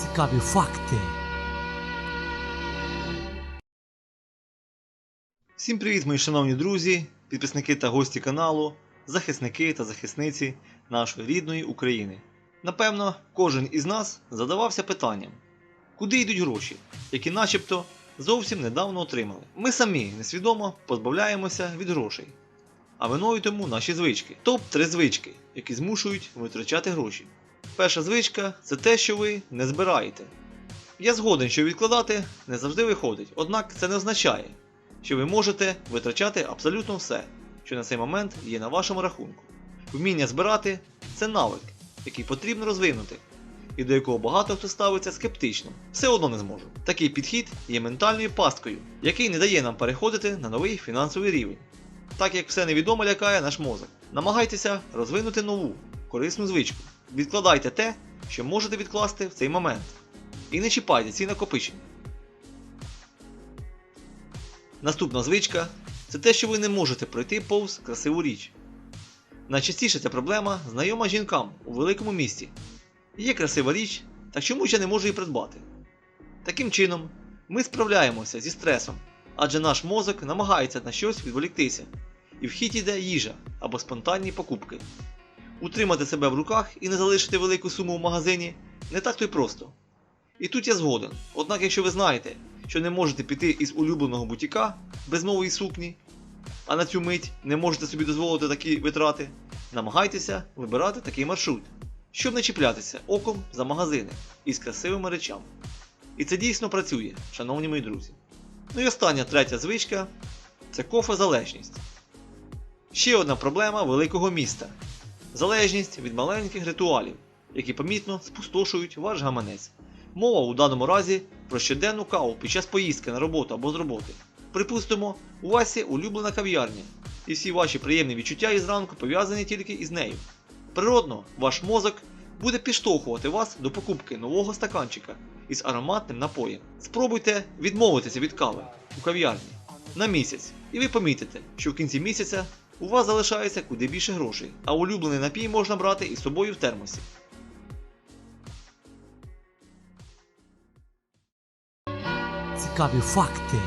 Цікаві факти. Всім привіт, мої шановні друзі, підписники та гості каналу, захисники та захисниці нашої рідної України. Напевно, кожен із нас задавався питанням, куди йдуть гроші, які начебто зовсім недавно отримали. Ми самі несвідомо позбавляємося від грошей. А виною тому наші звички. Топ-3 звички, які змушують витрачати гроші. Перша звичка це те, що ви не збираєте. Я згоден, що відкладати не завжди виходить, однак це не означає, що ви можете витрачати абсолютно все, що на цей момент є на вашому рахунку. Вміння збирати це навик, який потрібно розвинути, і до якого багато хто ставиться скептично. Все одно не зможу. Такий підхід є ментальною пасткою, який не дає нам переходити на новий фінансовий рівень. Так як все невідоме лякає наш мозок. Намагайтеся розвинути нову, корисну звичку. Відкладайте те, що можете відкласти в цей момент. І не чіпайте ці накопичення. Наступна звичка це те, що ви не можете пройти повз красиву річ. Найчастіше ця проблема знайома жінкам у великому місті. Є красива річ, так чому я не можу її придбати? Таким чином, ми справляємося зі стресом, адже наш мозок намагається на щось відволіктися, і в хід йде їжа або спонтанні покупки. Утримати себе в руках і не залишити велику суму в магазині не так то й просто. І тут я згоден. Однак, якщо ви знаєте, що не можете піти із улюбленого бутіка без нової сукні, а на цю мить не можете собі дозволити такі витрати, намагайтеся вибирати такий маршрут, щоб не чіплятися оком за магазини із красивими речами. І це дійсно працює, шановні мої друзі. Ну і остання третя звичка це кофезалежність. Ще одна проблема великого міста залежність від маленьких ритуалів, які помітно спустошують ваш гаманець. Мова у даному разі про щоденну каву під час поїздки на роботу або з роботи. Припустимо, у вас є улюблена кав'ярня, і всі ваші приємні відчуття із ранку пов'язані тільки із нею. Природно, ваш мозок буде підштовхувати вас до покупки нового стаканчика із ароматним напоєм. Спробуйте відмовитися від кави у кав'ярні на місяць, і ви помітите, що в кінці місяця у вас залишається куди більше грошей, а улюблений напій можна брати із собою в термосі. Цікаві факти.